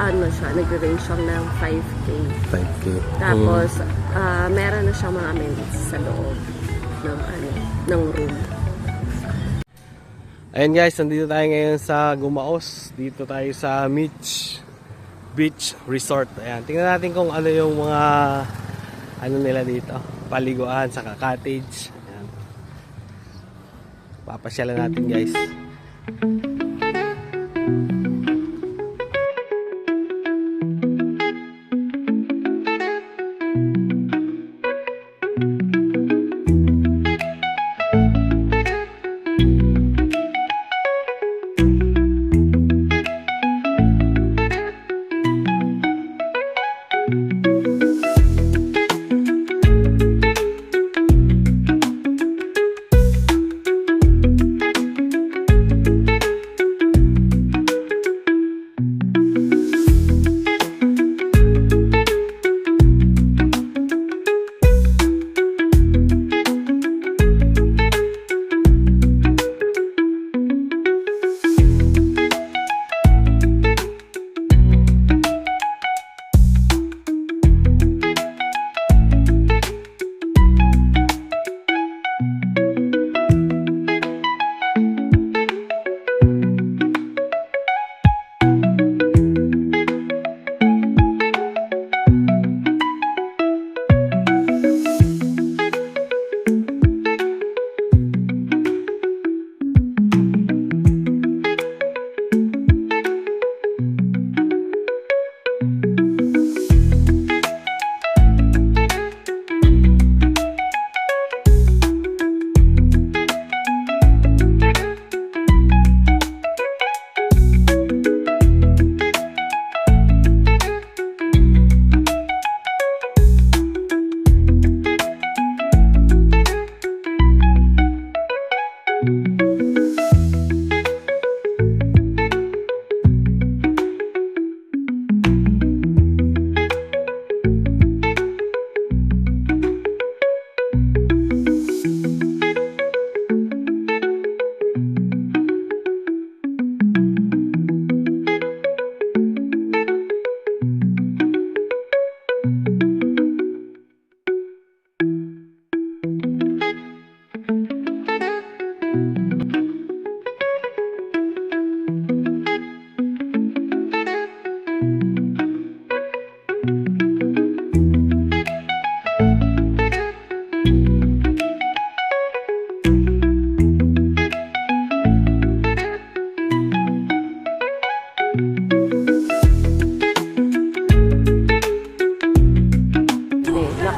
ano siya, nagre-range siyang ng 5K. 5K. Tapos, ah, meron na siyang mga amenities sa loob ng, ano, ng room. Ayan guys, nandito tayo ngayon sa Gumaos. Dito tayo sa Beach Beach Resort. Ayan, tingnan natin kung ano yung mga ano nila dito. Paliguan, saka cottage. Ayan. Papasyalan natin guys.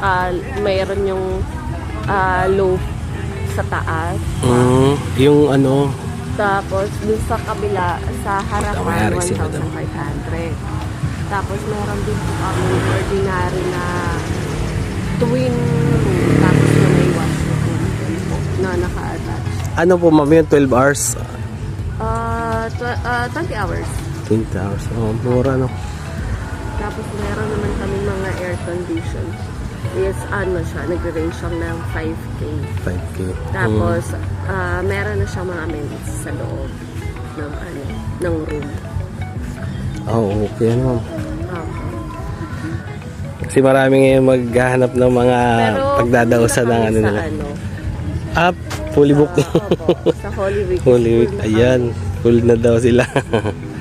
Naka, mayroon yung ah, low sa taas. Mm, yung ano, Tapos, dun sa kabila, sa harapan, May-ari si Madam. 1,500. Tapos, meron din po kami ordinary na twin room. Tapos, na may washroom na naka-attach. ano po ma'am yung 12 hours? Tw- ah, 20 hours. 20 hours. Oh, mura no. Tapos, meron naman kami mga air condition. Is ano siya, nagre-range siyang ng 5K. 5K. Tapos, ah, meron na siyang mga amenities sa loob ng, ano, ng room. Oh, okay ano ma'am. Okay. Kasi marami ngayon maghahanap ng mga pagdadausan ng ano nila. Ano, Up, fully booked. ah, opo, sa Holy Week. Holy Week. Ayan, full na daw sila.